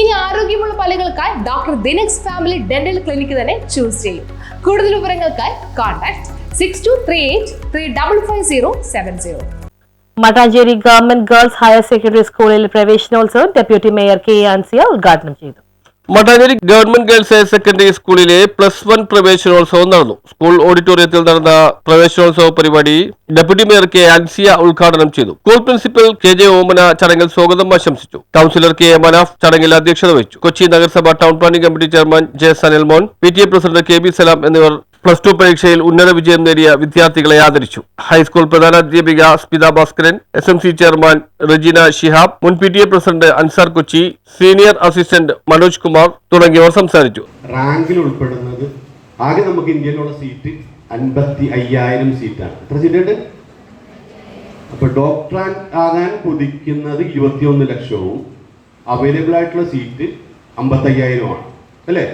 ഇനി ആരോഗ്യമുള്ള പല്ലുകൾക്കായി doctor Dinex family dental clinic തന്നെ ചൂസ് ചെയ്യും. കൂടുതൽ വിവരങ്ങൾക്കായി contact six two three eight three double five zero seven zero Mattancherry government girls higher secondary സ്കൂളിൽ പ്രവേശനോത്സവം ഡെപ്യൂട്ടി മേയർ കെ ആൻസിയ ഉദ്ഘാടനം ചെയ്തു. Mattancherry government girls higher secondary സ്കൂളിലെ പ്ലസ് വൺ പ്രവേശനോത്സവം നടന്നു. സ്കൂൾ ഓഡിറ്റോറിയത്തിൽ നടന്ന പ്രവേശനോത്സവ പരിപാടി ഡെപ്യൂട്ടി മേയർ കെ അൻസിയ ഉദ്ഘാടനം ചെയ്തു. School principal K J Omana ചടങ്ങിൽ സ്വാഗതം ആശംസിച്ചു. കൌൺസിലർ കെ മനാഫ് ചടങ്ങിൽ അധ്യക്ഷത വഹിച്ചു. കൊച്ചി നഗരസഭ town planning committee chairman J Sanalmon P T A president K B Salam എന്നിവർ പ്ലസ് ടു പരീക്ഷയിൽ ഉന്നത വിജയം നേടിയ വിദ്യാർത്ഥികളെ ആദരിച്ചു. High school പ്രധാനാധ്യാപിക Smitha Bhaskaran S M C chairman Rajeena Shihab മുൻ P T A president Ansar Kochi senior assistant Manoj Kumar തുടങ്ങിയവർ സംസാരിച്ചു. റാങ്കിൽ ഉൾപ്പെടുന്നത് ആകെ നമുക്ക് ഇന്ത്യയിലുള്ള സീറ്റ് അൻപത്തി അയ്യായിരം സീറ്റാണ്. എത്ര സീറ്റുണ്ട്? അപ്പൊ ഡോക്ടർ ആകാൻ കുതിക്കുന്നത് ഇരുപത്തിയൊന്ന് ലക്ഷവും അവൈലബിൾ ആയിട്ടുള്ള സീറ്റ് അമ്പത്തയ്യായിരമാണ് അല്ലേ?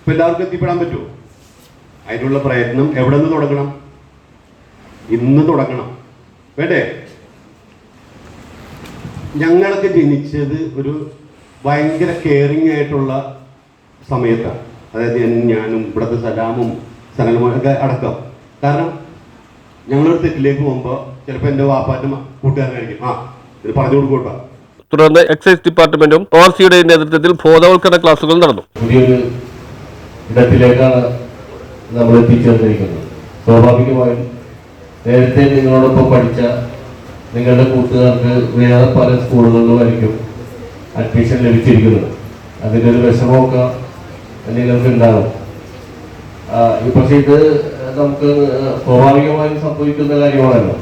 ഇപ്പൊ എല്ലാവർക്കും എത്തിപ്പെടാൻ പറ്റുമോ? അതിനുള്ള പ്രയത്നം എവിടെ നിന്ന് തുടങ്ങണം? ഇന്ന് തുടങ്ങണം. വേണ്ടേ? ഞങ്ങൾക്ക് ജനിച്ചത് ഒരു ഭയങ്കര കെയറിങ് ആയിട്ടുള്ള സമയത്താണ്. അതായത് ഞാൻ- ഞാനും ഇവിടുത്തെ സലാമും സനലുമൊക്കെ അടക്കം. കാരണം ഞങ്ങളൊരു തെറ്റിലേക്ക് പോകുമ്പോൾ ചിലപ്പോൾ എന്റെ വാപ്പാന്റെ കൂട്ടുകാരനായിരിക്കും ആ ഇത് പറഞ്ഞു കൊടുക്കൂട്ടോ. തുടർന്ന് എക്സൈസ് ഡിപ്പാർട്ട്മെന്റും ഓർസിയുടെ സിയുടെ നേതൃത്വത്തിൽ ബോധവൽക്കരണ ക്ലാസുകൾ നടന്നു. പുതിയൊരു ഇടത്തിലേക്കാണ് നമ്മൾ എത്തിച്ചേർന്നിരിക്കുന്നത് സ്വാഭാവികമായും നേരത്തെ നിങ്ങളോടൊപ്പം പഠിച്ച നിങ്ങളുടെ കൂട്ടുകാർക്ക് വേറെ പല സ്കൂളുകളിലുമായിരിക്കും അഡ്മിഷൻ ലഭിച്ചിരിക്കുന്നത്. അതിന്റെ ഒരു വിഷമമൊക്കെ നിങ്ങൾക്ക് ഉണ്ടാകും പക്ഷേ ഇത് നമുക്ക് സ്വാഭാവികമായും സംഭവിക്കുന്ന കാര്യമാണല്ലോ.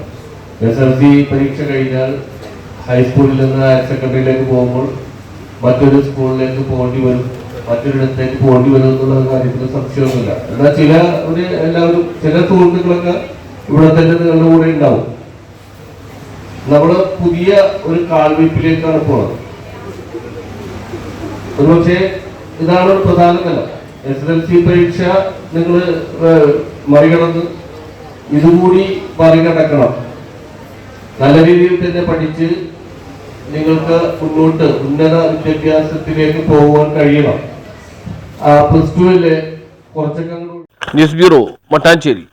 എസ് എൽ സി പരീക്ഷ കഴിഞ്ഞാൽ ഹൈസ്കൂളിൽ നിന്ന് ഹയർ സെക്കൻഡറിയിലേക്ക് പോകുമ്പോൾ മറ്റൊരു സ്കൂളിലേക്ക് പോകേണ്ടി വരും. മറ്റൊരിടത്തേക്ക് പോകേണ്ടി വരും എന്നുള്ള കാര്യത്തിൽ സംശയമൊന്നുമില്ല. എന്നാൽ ചില ഒരു എല്ലാവരും ചില സുഹൃത്തുക്കളൊക്കെ ഇവിടെ തന്നെ നിങ്ങളുടെ കൂടെ ഉണ്ടാവും. നമ്മൾ പുതിയ ഒരു കാൽവെപ്പിലേക്കാണ് പോകുന്നത് ഒരുപക്ഷെ ഇതാണ് ഒരു പ്രധാന തലം എസ് എൽ സി പരീക്ഷ നിങ്ങൾ മറികടന്ന് ഇതുകൂടി മറികടക്കണം. നല്ല രീതിയിൽ തന്നെ പഠിച്ച് നിങ്ങൾക്ക് മുന്നോട്ട് ഉന്നത വിദ്യാഭ്യാസത്തിലേക്ക് പോകുവാൻ കഴിയണം. പ്ലസ് ടുവിലെ കുറച്ചൊക്കെ ന്യൂസ് ബ്യൂറോ മട്ടാഞ്ചേരി.